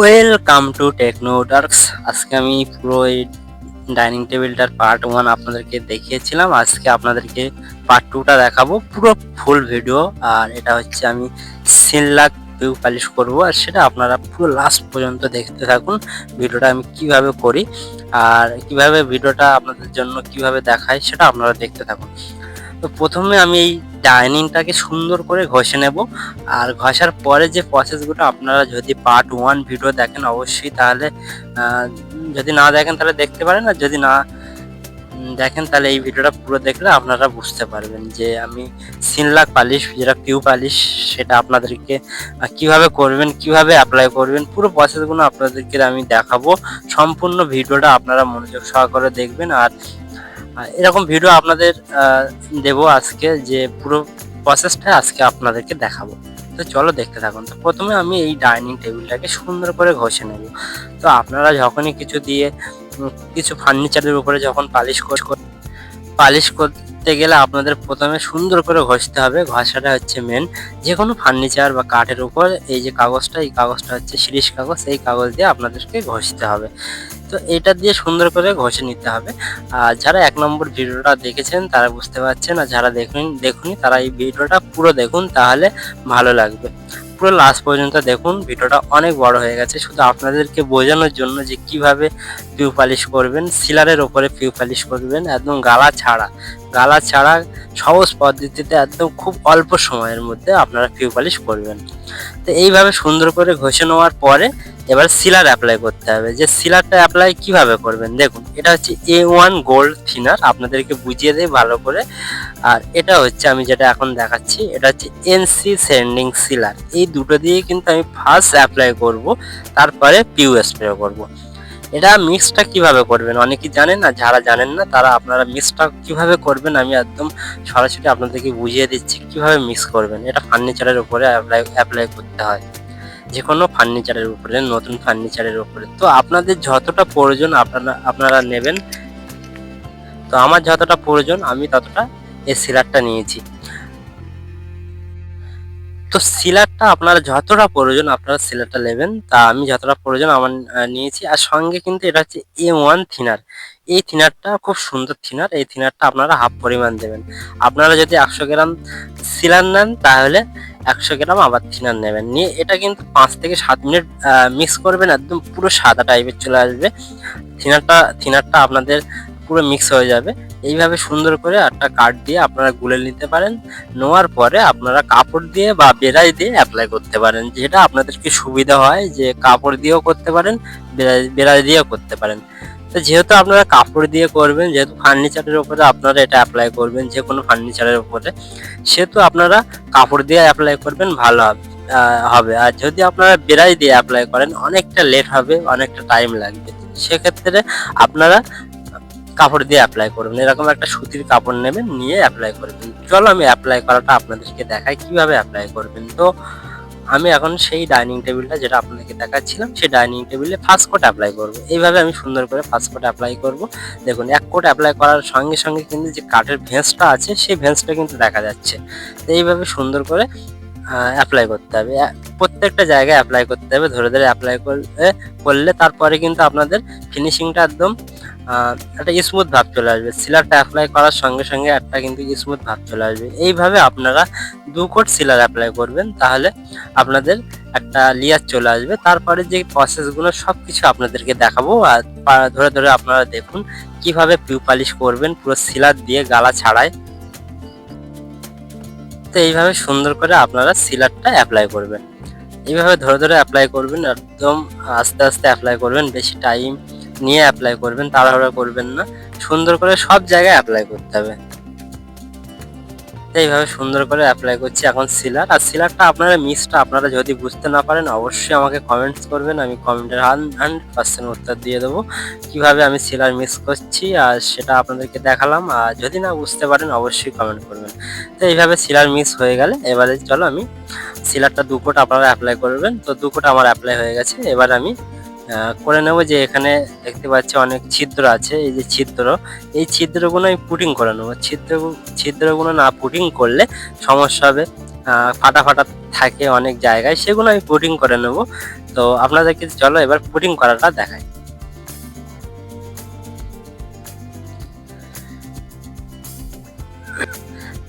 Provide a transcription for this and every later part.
Welcome to টেকনোডার্কস আজকে আমি পুরো এই ডাইনিং টেবিলটার পার্ট ওয়ান আপনাদেরকে দেখিয়েছিলাম। আজকে আপনাদেরকে পার্ট টুটা দেখাবো। পুরো ফুল ভিডিও আর এটা হচ্ছে আমি সিনলাক ভিউ পালিশ করব। আর সেটা আপনারা পুরো লাস্ট পর্যন্ত দেখতে থাকুন ভিডিওটা আমি কীভাবে করি। আর কীভাবে ভিডিওটা আপনাদের জন্য কীভাবে দেখাই সেটা আপনারা দেখতে থাকুন। তো প্রথমে আমি এই ডাইনিংটাকে সুন্দর করে ঘষে নেব। আর ঘষার পরে যে প্রসেসগুলো আপনারা যদি পার্ট ওয়ান ভিডিও দেখেন, অবশ্যই তাহলে যদি না দেখেন তাহলে দেখতে পারেন, আর যদি না দেখেন তাহলে এই ভিডিওটা পুরো দেখলে আপনারা বুঝতে পারবেন যে আমি সিনলাক পালিশ, যেটা পিউ পালিশ, সেটা আপনাদেরকে কীভাবে করবেন, কীভাবে অ্যাপ্লাই করবেন, পুরো প্রসেসগুলো আপনাদেরকে আমি দেখাবো। সম্পূর্ণ ভিডিওটা আপনারা মনোযোগ সহকারে দেখবেন, আর এরকম ভিডিও আপনাদের দেব আজকে যে পুরো প্রসেসটা আজকে আপনাদেরকে দেখাবো। তো চলো দেখতে থাকুন। তো প্রথমে আমি এই ডাইনিং টেবিলটাকে সুন্দর করে ঘষে নেব। তো আপনারা যখনই কিছু দিয়ে কিছু ফার্নিচারের উপরে যখন পালিশ পালিশ করতে গেলে আপনাদের প্রথমে সুন্দর করে ঘষতে হবে। ঘষাটা হচ্ছে মেন যে কোনো ফার্নিচার বা কাঠের উপর এই যে কাগজটা, এই কাগজটা হচ্ছে শিরিষ কাগজ এই কাগজ দিয়ে আপনাদেরকে ঘষতে হবে। তো এটা দিয়ে সুন্দর করে ঘষে নিতে হবে। আর যারা এক নম্বর ভিডিওটা দেখেছেন, তারা বুঝতে পারছেন, আর যারা দেখুন দেখুনি তারা এই ভিডিওটা পুরো দেখুন, তাহলে ভালো লাগবে। পুরো লাস্ট পর্যন্ত দেখুন, ভিডিওটা অনেক বড় হয়ে গেছে। শুধু আপনাদেরকে বোঝানোর জন্য যে কীভাবে পিউ পালিশ করবেন সিলারের ওপরে পিউ পালিশ করবেন, একদম গালা ছাড়া। গালা ছাড়া সহজ পদ্ধতিতে একদম খুব অল্প সময়ের মধ্যে আপনারা পিউ পালিশ করবেন। তো এইভাবে সুন্দর করে ঘষে নেওয়ার পরে এবার সিলার অ্যাপ্লাই করতে হবে। যে সিলারটা অ্যাপ্লাই কীভাবে করবেন? দেখুন, এটা হচ্ছে এ ওয়ান গোল্ড থিনার আপনাদেরকে বুঝিয়ে দেয় ভালো করে। আর এটা হচ্ছে আমি যেটা এখন দেখাচ্ছি, এটা হচ্ছে এনসি সেন্ডিং সিলার এই দুটো দিয়ে কিন্তু আমি ফার্স্ট অ্যাপ্লাই করব, তারপরে পিউ স্প্রে করব। এটা মিক্সটা কীভাবে করবেন? অনেকেই জানেন না, যারা জানেন না, তারা আপনারা মিক্সটা কীভাবে করবেন আমি একদম সরাসরি আপনাদেরকে বুঝিয়ে দিচ্ছি, কীভাবে মিক্স করবেন। এটা ফার্নিচারের উপরে অ্যাপ্লাই অ্যাপ্লাই করতে হয়। যে কোনো ফার্নিচারের উপরে, নতুন ফার্নিচারের উপরে। তো আপনাদের যতটা প্রয়োজন আপনারা আপনারা নেবেন, তো আমার যতটা প্রয়োজন আমি ততটা এই সিলারটা নিয়েছি। তো সিলারটা আপনারা যতটা প্রয়োজন আপনারা সিলারটা নেবেন, তা আমি যতটা প্রয়োজন আমার নিয়েছি। আর সঙ্গে কিন্তু এটা হচ্ছে এ ওয়ান থিনার এই থিনারটা খুব সুন্দর থিনার এই থিনারটা আপনারা হাফ পরিমাণ দেবেন। আপনারা যদি একশো গ্রাম সিলার নেন, তাহলে একশো গ্রাম আবার থিনার নেবেন। নিয়ে এটা কিন্তু পাঁচ থেকে সাত মিনিট মিক্স করবেন, একদম পুরো সাদা টাইপের চলে আসবে। থিনারটা থিনারটা আপনাদের পুরো মিক্স হয়ে যাবে। এইভাবে সুন্দর করে একটা কাঠ দিয়ে আপনারা গুলে নিতে পারেন। নেওয়ার পরে আপনারা কাপড় দিয়ে বা বেড়াই দিয়ে অ্যাপ্লাই করতে পারেন। যেটা আপনাদেরকে সুবিধা হয় যে কাপড় দিয়েও করতে পারেন, বেড়াই- বেড়াই দিয়েও করতে পারেন। তো যেহেতু আপনারা কাপড় দিয়ে করবেন, যেহেতু ফার্নিচারের উপরে আপনারা এটা অ্যাপ্লাই করবেন যে কোনো ফার্নিচারের উপরে, সেহেতু আপনারা কাপড় দিয়ে অ্যাপ্লাই করবেন, ভালো হবে হবে। আর যদি আপনারা বেড়াই দিয়ে অ্যাপ্লাই করেন, অনেকটা লেট হবে, অনেকটা টাইম লাগবে। সেক্ষেত্রে আপনারা কাপড় দিয়ে অ্যাপ্লাই করবেন। এরকম একটা সুতির কাপড় নেবেন, নিয়ে অ্যাপ্লাই করবেন। চলো আমি অ্যাপ্লাই করাটা আপনাদেরকে দেখাই, কীভাবে অ্যাপ্লাই করবেন। তো আমি এখন সেই ডাইনিং টেবিলটা যেটা আপনাদেরকে দেখাচ্ছিলাম, সেই ডাইনিং টেবিলে ফার্স্ট কোট অ্যাপ্লাই করব। এইভাবে আমি সুন্দর করে ফার্স্ট কোট অ্যাপ্লাই করব। দেখুন, এক কোট অ্যাপ্লাই করার সঙ্গে সঙ্গে কিন্তু যে কাঠের ভেঁজটা আছে, সেই ভেঁজটা কিন্তু দেখা যাচ্ছে। তো এইভাবে সুন্দর করে অ্যাপ্লাই করতে হবে। প্রত্যেকটা জায়গায় অ্যাপ্লাই করতে হবে। ধরে ধরে অ্যাপ্লাই করলে করলে তারপরে কিন্তু আপনাদের ফিনিশিংটা একদম একটা স্মুথ ভাব চলে আসবে। সিলারটা অ্যাপ্লাই করার সঙ্গে সঙ্গে একটা কিন্তু স্মুথ ভাব চলে আসবে। এইভাবে আপনারা দু কোট সিলার অ্যাপ্লাই করবেন, তাহলে আপনাদের একটা লেয়ার চলে আসবে। তারপরে যে প্রসেসগুলো সব কিছু আপনাদেরকে দেখাবো, আর ধরে ধরে আপনারা দেখুন কীভাবে পিউ পালিশ করবেন, পুরো সিলার দিয়ে গালা ছাড়ায়। তো এইভাবে সুন্দর করে আপনারা সিলারটা অ্যাপ্লাই করবেন। এইভাবে ধরে ধরে অ্যাপ্লাই করবেন, একদম আস্তে আস্তে অ্যাপ্লাই করবেন, বেশি টাইম নিয়ে অ্যাপ্লাই করবেন, তাড়াহুড়া করবেন না। সুন্দর করে সব জায়গায় অ্যাপ্লাই করতে হবে। এইভাবে সুন্দর করে অ্যাপ্লাই করছি এখন সিলার আর সিলারটা আপনারা মিসটা আপনারা যদি বুঝতে না পারেন, অবশ্যই আমাকে কমেন্টস করবেন। আমি কমেন্টের হান্ড্রেড পার্সেন্ট উত্তর দিয়ে দেবো কীভাবে আমি সিলার মিস করছি আর সেটা আপনাদেরকে দেখালাম। আর যদি না বুঝতে পারেন, অবশ্যই কমেন্ট করবেন। তো এইভাবে সিলার মিস হয়ে গেলে। এবারে চলো আমি সিলারটা দু কোট আপনারা অ্যাপ্লাই করবেন। তো দু কোট আমার অ্যাপ্লাই হয়ে গেছে। এবার আমি করে নেব যে এখানে দেখতে পাচ্ছি অনেক ছিদ্র আছে, এই যে ছিদ্র। এই ছিদ্রগুলো আমি পুটিং করে নেব। ছিদ্র, ছিদ্রগুলো না পুটিং করলে সমস্যা হবে। ফাটা ফাটা থাকে অনেক জায়গায়, সেগুলো আমি পুটিং করে নেব। তো আপনাদেরকে চলো এবার পুটিং করাটা দেখাই।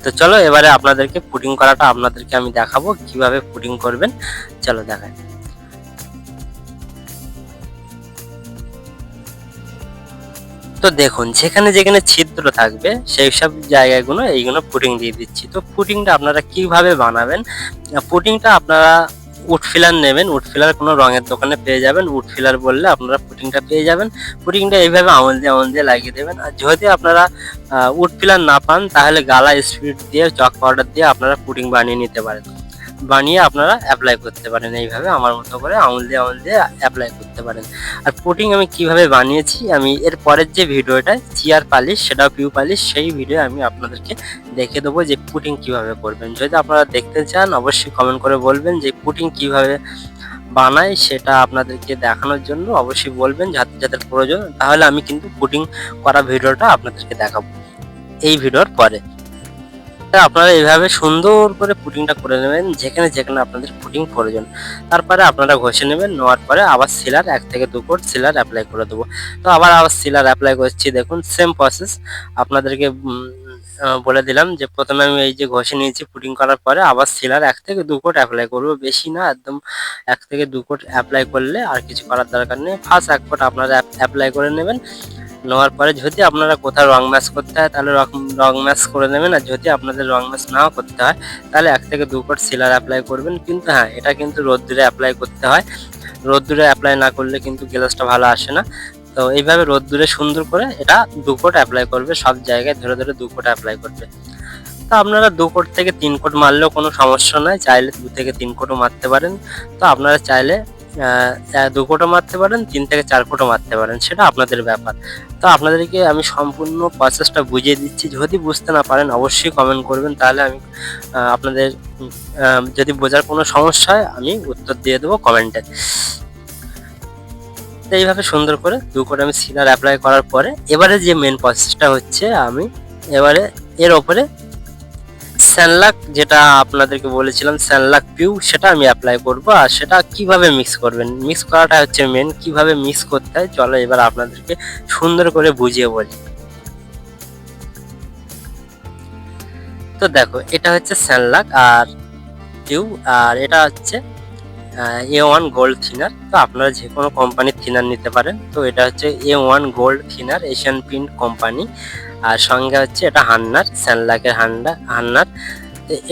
তো চলো এবারে আপনাদেরকে পুটিং করাটা আপনাদেরকে আমি দেখাবো কীভাবে পুডিং করবেন। চলো দেখাই। তো দেখুন, যেখানে যেখানে ছিদ্র থাকবে সেই সব জায়গাগুলো এইগুলো পুডিং দিয়ে দিচ্ছি। তো পুডিংটা আপনারা কীভাবে বানাবেন? পুডিংটা আপনারা উড ফিলার নেবেন। উড ফিলার কোনো রঙের দোকানে পেয়ে যাবেন। উড ফিলার বললে আপনারা পুটিংটা পেয়ে যাবেন। পুটিংটা এইভাবে আমল দিয়ে আমল দিয়ে লাগিয়ে দেবেন। আর যদি আপনারা উড ফিলার না পান, তাহলে গালা স্পিড দিয়ে, চক পাউডার দিয়ে আপনারা পুটিং বানিয়ে নিতে পারেন। বানিয়ে আপনারা অ্যাপ্লাই করতে পারেন। এইভাবে আমার মতো করে আঙুল দিয়ে আঙুল দিয়ে অ্যাপ্লাই করতে পারেন। আর পুটিং আমি কীভাবে বানিয়েছি, আমি এর পরের যে ভিডিওটা, চিয়ার পালিশ, সেটাও পিউ পালিশ, সেই ভিডিও আমি আপনাদেরকে দেখে দেবো যে পুটিং কীভাবে করবেন। যদি আপনারা দেখতে চান, অবশ্যই কমেন্ট করে বলবেন যে পুটিং কীভাবে বানাই, সেটা আপনাদেরকে দেখানোর জন্য অবশ্যই বলবেন, যাতে যাদের প্রয়োজন। তাহলে আমি কিন্তু পুটিং করা ভিডিওটা আপনাদেরকে দেখাবো। এই ভিডিওর পরে। আপনারা এইভাবে সুন্দর করে পুটিংটা করে নেবেন, যেখানে যেখানে আপনাদের পুটিং প্রয়োজন। তারপরে আপনারা ঘষে নেবেন, নেওয়ার পরে আবার সিলার এক থেকে দু কোট সিলার অ্যাপ্লাই করে দেবো। তো আবার আবার সিলার অ্যাপ্লাই করছি, দেখুন সেম প্রসেস আপনাদেরকে বলে দিলাম যে প্রথমে আমি এই যে ঘষে নিয়েছি পুটিং করার পরে আবার সিলার এক থেকে দু কোট অ্যাপ্লাই করব। বেশি না, একদম এক থেকে দু কোট অ্যাপ্লাই করলে আর কিছু করার দরকার নেই। ফার্স্ট এক কোট আপনারা অ্যাপ্লাই করে নেবেন। নেওয়ার পরে যদি আপনারা কোথাও রং ম্যাচ করতে হয়, তাহলে রং- ম্যাচ করে নেবেন। আর যদি আপনাদের রং ম্যাচ নাও করতে হয়, তাহলে এক থেকে দু কোট সিলার অ্যাপ্লাই করবেন। কিন্তু হ্যাঁ এটা কিন্তু রোদ্দুরে অ্যাপ্লাই করতে হয়। রোদ্দুরে অ্যাপ্লাই না করলে কিন্তু গ্লাসটা ভালো আসে না। তো এইভাবে রোদ্দুরে সুন্দর করে এটা দু কোট অ্যাপ্লাই করবে, সব জায়গায় ধরে ধরে দু কোট অ্যাপ্লাই করবে। তো আপনারা দু কোট থেকে তিন কোট মারলেও কোনো সমস্যা নয় চাইলে দু থেকে তিন কোটও মারতে পারেন। তো আপনারা চাইলে দু কোটো মারতে পারেন, তিন থেকে চার কোটো মারতে পারেন, সেটা আপনাদের ব্যাপার। তো আপনাদেরকে আমি সম্পূর্ণ প্রসেসটা বুঝিয়ে দিচ্ছি। যদি বুঝতে না পারেন, অবশ্যই কমেন্ট করবেন, তাহলে আমি আপনাদের যদি বোঝার কোনো সমস্যা হয়, আমি উত্তর দিয়ে দেবো কমেন্টে এইভাবে সুন্দর করে দু কোট আমি সিলার অ্যাপ্লাই করার পরে, এবারে যে মেন প্রসেসটা হচ্ছে, আমি এবারে, এর ওপরে স্যানলাক যেটা আপনাদেরকে বলেছিলাম স্যানলাক পিউ সেটা আমি অ্যাপ্লাই করব। আর সেটা কীভাবে মিক্স করবেন? মিক্স করাটা হচ্ছে মেন কীভাবে মিক্স করতে হয়? চলো এবার আপনাদেরকে সুন্দর করে বুঝিয়ে বলি। তো দেখো, এটা হচ্ছে স্যানলাক আর পিউ আর এটা হচ্ছে এ ওয়ান গোল্ড থিনার তো আপনারা যে কোনো কোম্পানির থিনার নিতে পারেন। তো এটা হচ্ছে A one gold thinner Asian print company আর সঙ্গে হচ্ছে এটা হান্নার স্যানলাকের হান্ডা হান্নার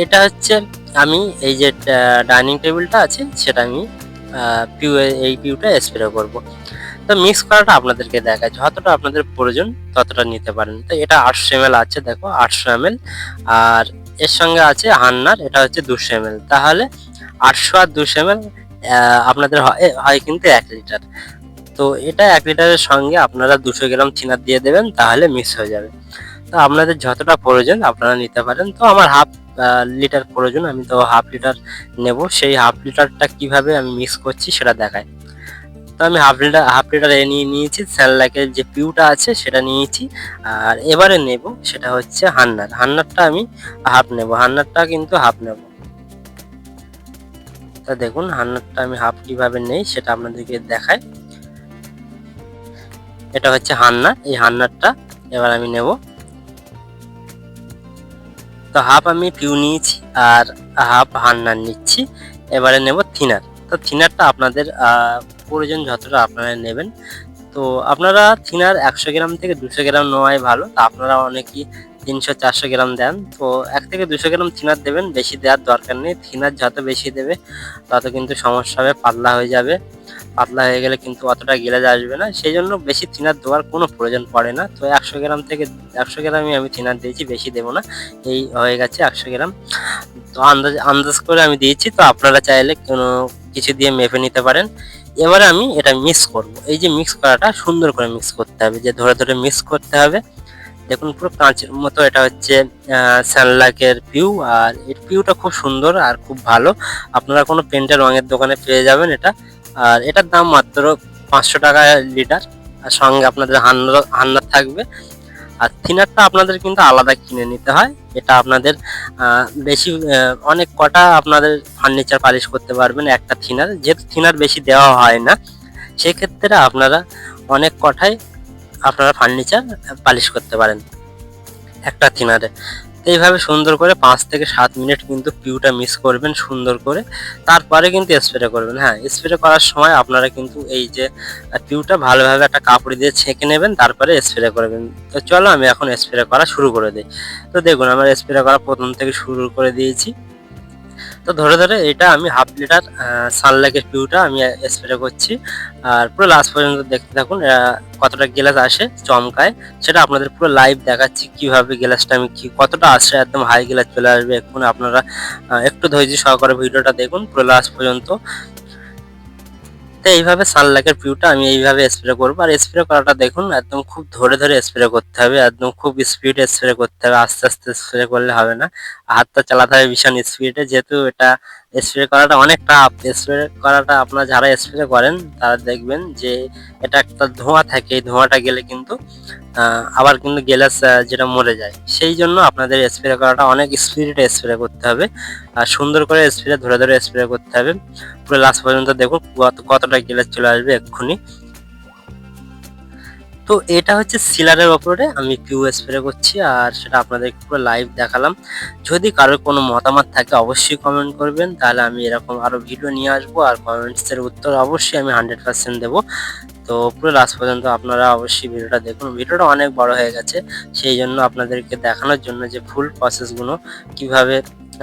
এটা হচ্ছে আমি এই যে ডাইনিং টেবিলটা আছে, সেটা আমি পিউ এই পিউটা স্প্রে করব। তো মিক্স করাটা আপনাদেরকে দেখায় যতটা আপনাদের প্রয়োজন, ততটা নিতে পারেন। তো এটা আটশো এম আছে, দেখো, আটশো এম আর এর সঙ্গে আছে হান্নার এটা হচ্ছে দুশো এম তাহলে আটশো আর দুশো এম আপনাদের হয় কিন্তু এক লিটার তো এটা এক লিটারের সঙ্গে আপনারা দুশো গ্রাম চিনার দিয়ে দেবেন, তাহলে মিক্স হয়ে যাবে। তো আপনাদের যতটা প্রয়োজন আপনারা নিতে পারেন। তো আমার হাফ লিটার প্রয়োজন, আমি তো হাফ লিটার নেব। সেই হাফ লিটারটা কীভাবে আমি মিক্স করছি সেটা দেখায় তো আমি হাফ লিটার হাফ লিটার এ নিয়ে নিয়েছি স্যানলাকের যে পিউটা আছে সেটা নিয়েছি। আর এবারে নেব, সেটা হচ্ছে হান্নার। হান্নারটা আমি হাফ নেব, হান্নারটা কিন্তু হাফ নেব। তা দেখুন হান্নারটা আমি হাফ কীভাবে নেই সেটা আপনাদেরকে দেখাই। এটা হচ্ছে হান্নার এই হান্নারটা এবার আমি নেব। তো হাফ আমি পিউ নিয়েছি আর হাফ হান্নার নিচ্ছি। এবারে নেব থিনার তো থিনারটা আপনাদের প্রয়োজন যতটা আপনারা নেবেন। তো আপনারা থিনার একশো গ্রাম থেকে দুশো গ্রাম নেওয়াই ভালো। তো আপনারা অনেকেই তিনশো চারশো গ্রাম দেন। তো এক থেকে দুশো গ্রাম থিনার দেবেন, বেশি দেওয়ার দরকার নেই। থিনার যত বেশি দেবে, তত কিন্তু সমস্যা হবে, পাতলা হয়ে যাবে। পাতলা হয়ে গেলে কিন্তু অতটা গেলে আসবে না। সেই জন্য বেশি থিনার দেওয়ার কোনো প্রয়োজন পড়ে না। তো একশো গ্রাম থেকে একশো গ্রামই আমি থিনার দিয়েছি, বেশি দেবো না। এই হয়ে গেছে একশো গ্রাম। তো আন্দাজ আন্দাজ করে আমি দিয়েছি। তো আপনারা চাইলে কোনো কিছু দিয়ে মেপে নিতে পারেন। এবারে আমি এটা মিক্স করব। এই যে মিক্স করাটা সুন্দর করে মিক্স করতে হবে। যে ধরে ধরে মিক্স করতে হবে দেখুন, পুরো কাঁচের মতো এটা হচ্ছে স্যানলাকের পিউ আর এর পিউটা খুব সুন্দর আর খুব ভালো। আপনারা কোনো পেন্টের রঙের দোকানে পেয়ে যাবেন এটা। আর এটার দাম মাত্র পাঁচশো টাকা লিটার, আর সঙ্গে আপনাদের হান্নার হান্নার থাকবে। আর থিনারটা আপনাদের কিন্তু আলাদা কিনে নিতে হয়। এটা আপনাদের বেশি অনেক কটা আপনাদের ফার্নিচার পালিশ করতে পারবেন একটা থিনার। যেহেতু থিনার বেশি দেওয়া হয় না, সেক্ষেত্রে আপনারা অনেক কটাই আপনারা ফার্নিচার পালিশ করতে পারেন। একটা থিনারে এইভাবে সুন্দর করে পাঁচ থেকে সাত মিনিট কিন্তু পিউটা মিক্স করবেন সুন্দর করে। তারপরে কিন্তু স্প্রে করবেন। হ্যাঁ স্প্রে করার সময় আপনারা কিন্তু এই যে পিউটা ভালোভাবে একটা কাপড় দিয়ে ছেঁকে নেবেন, তারপরে স্প্রে করবেন। তো চলো আমি এখন স্প্রে করা শুরু করে দিই। তো দেখুন, আমার স্প্রে করা প্রথম থেকে শুরু করে দিয়েছি। তো ধরে ধরে এটা আমি হাফ লিটার সানলাইকের পিউটা আমি স্প্রে করছি। আর পুরো লাস্ট পর্যন্ত দেখতে থাকুন কতটা গ্লাস আসে চমকায়। সেটা আপনাদের পুরো লাইভ দেখাচ্ছি কীভাবে গ্লাসটা আমি কি, কতটা আসছে একদম হাই গ্লাস চলে আসবে। এখন আপনারা একটু ধৈর্য সহকারে ভিডিওটা দেখুন পুরো লাস্ট পর্যন্ত। তো এইভাবে সানলাকের পিউটা আমি এইভাবে স্প্রে করব। আর স্প্রে করাটা দেখুন, একদম খুব ধরে ধরে স্প্রে করতে হবে, একদম খুব স্পিডে স্প্রে করতে হবে, আস্তে আস্তে স্প্রে করলে হবে না। হাতটা চালাতে হবে ভীষণ স্পিডে যেহেতু এটা স্প্রে করাটা অনেক টাফ স্প্রে করাটা আপনারা যারা স্প্রে করেন, তারা দেখবেন যে এটা একটা ধোঁয়া থাকে। এই ধোঁয়াটা গেলে কিন্তু আবার কিন্তু গ্যালাস যেটা মরে যায়। সেই জন্য আপনাদের স্প্রে করাটা অনেক স্পিডে স্প্রে করতে হবে। আর সুন্দর করে স্প্রে ধরে ধরে স্প্রে করতে হবে। পুরো লাস্ট পর্যন্ত দেখুন কত- কতটা গ্যালাস চলে আসবে এক্ষুনি। তো এটা হচ্ছে সিলারের ওপরে আমি কিউ স্প্রে করছি আর সেটা আপনাদের পুরো লাইভ দেখালাম। যদি কারোর কোনো মতামত থাকে অবশ্যই কমেন্ট করবেন, তাহলে আমি এরকম আরও ভিডিও নিয়ে আসব আর কমেন্টসের উত্তর অবশ্যই আমি হান্ড্রেড পার্সেন্ট দেবো। তো পুরো লাস্ট পর্যন্ত আপনারা অবশ্যই ভিডিওটা দেখুন। ভিডিওটা অনেক বড় হয়ে গেছে, সেই জন্য আপনাদেরকে দেখানোর জন্য যে ফুল প্রসেসগুলো কীভাবে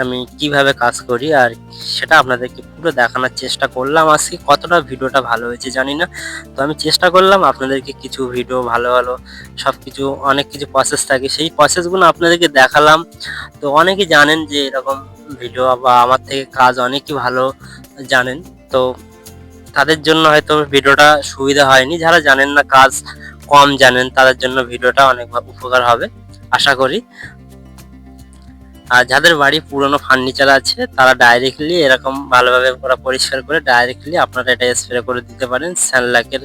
আমি কীভাবে কাজ করি আর সেটা আপনাদেরকে পুরো দেখানোর চেষ্টা করলাম আজকে। কতটা ভিডিওটা ভালো হয়েছে জানি না। তো আমি চেষ্টা করলাম আপনাদেরকে কিছু ভিডিও ভালো ভালো সব কিছু অনেক কিছু প্রসেস থাকে। সেই প্রসেসগুলো আপনাদেরকে দেখালাম। তো অনেকে জানেন যে এরকম ভিডিও বা আমার থেকে কাজ অনেকই ভালো জানেন। তো তাদের জন্য হয়তো ভিডিওটা সুবিধা হয়নি। যারা জানেন না কাজ কম জানেন, তাদের জন্য ভিডিওটা অনেক উপকার হবে, আশা করি। আর যাদের বাড়ি পুরনো ফার্নিচার আছে, তারা ডাইরেক্টলি এরকম ভালোভাবে ওরা পরিষ্কার করে ডাইরেক্টলি আপনারা এটা স্প্রে করে দিতে পারেন। স্যানলাকের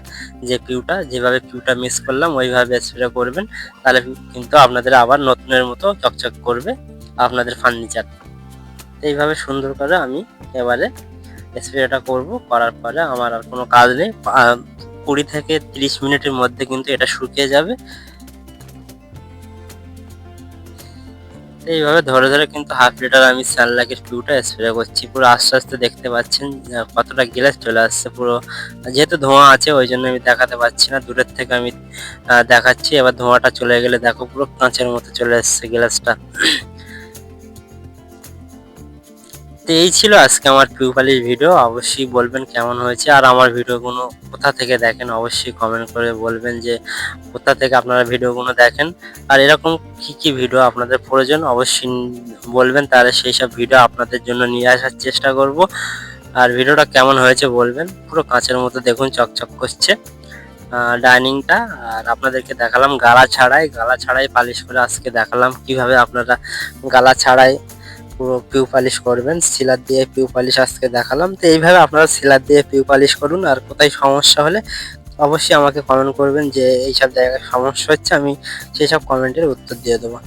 যে পিউটা যেভাবে পিউটা মিক্স করলাম, ওইভাবে স্প্রে করবেন। তাহলে কিন্তু আপনাদের আবার নতুনের মতো চকচক করবে আপনাদের ফার্নিচার এইভাবে সুন্দর করে আমি এবারে স্প্রেটা করব। করার পরে আমার আর কোনো কাজ নেই। কুড়ি থেকে তিরিশ মিনিটের মধ্যে কিন্তু এটা শুকিয়ে যাবে। এইভাবে ধরে ধরে কিন্তু হাফ লিটার আমি সানলাকের পিউটা স্প্রে করছি। পুরো আস্তে আস্তে দেখতে পাচ্ছেন কতটা গ্যাস চলে আসছে পুরো। যেহেতু ধোঁয়া আছে, ওই জন্য আমি দেখাতে পাচ্ছি না। দূরের থেকে আমি দেখাচ্ছি। এবার ধোঁয়াটা চলে গেলে দেখো পুরো কাঁচের মতো চলে আসছে গ্লাসটা তো এই ছিল আজকে আমার পিউপালির ভিডিও অবশ্যই বলবেন কেমন হয়েছে। আর আমার ভিডিওগুলো কোথা থেকে দেখেন, অবশ্যই কমেন্ট করে বলবেন যে কোথা থেকে আপনারা ভিডিওগুলো দেখেন। আর এরকম কি কি ভিডিও আপনাদের প্রয়োজন, অবশ্যই বলবেন। তাহলে সেই সব ভিডিও আপনাদের জন্য নিয়ে আসার চেষ্টা করব। আর ভিডিওটা কেমন হয়েছে বলবেন। পুরো কাঁচের মতো দেখুন, চকচক করছে ডাইনিংটা আর আপনাদেরকে দেখালাম গালা ছাড়াই। গালা ছাড়াই পালিশ করে আজকে দেখালাম কীভাবে আপনারা গালা ছাড়াই পুরো পিউ পালিশ করবেন। সিলার দিয়ে পিউ পালিশ আজকে দেখালাম। তো এইভাবে আপনারা সিলার দিয়ে পিউ পালিশ করুন। আর কোথায় সমস্যা হলে অবশ্যই আমাকে কমেন্ট করবেন যে এইসব জায়গায় সমস্যা হচ্ছে, আমি সেই সব কমেন্টের উত্তর দিয়ে দেবো।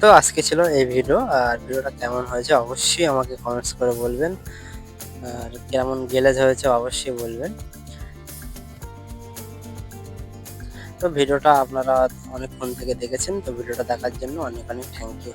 তো আজকে ছিল এই ভিডিও আর ভিডিওটা কেমন হয়েছে অবশ্যই আমাকে কমেন্টস করে বলবেন। আর কেমন গ্যালেজ হয়েছে অবশ্যই বলবেন। তো ভিডিওটা আপনারা অনেকক্ষণ থেকে দেখেছেন তো ভিডিওটা দেখার জন্য অনেক অনেক থ্যাংক ইউ